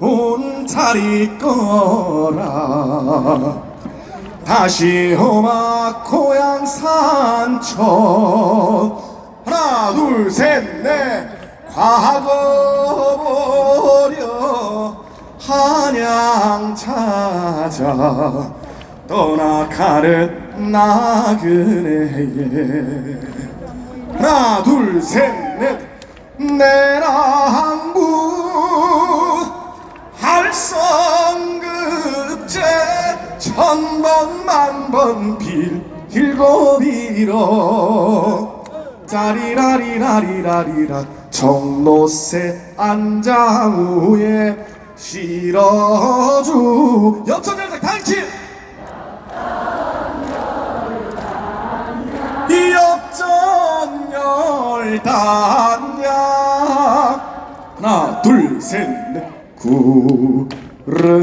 온 자리 거라. 다시 오마 고향 산천 하나 둘 셋 넷. 과거 버려. 한양 찾아. 떠나가는 나그네에. 하나 둘 셋 넷 천 번 만 번 빌고 빌어. 짜리라리라리라리라 정로새 안장우에 실어주. 역전열당 당치 역전열단야 하나 둘셋넷 구름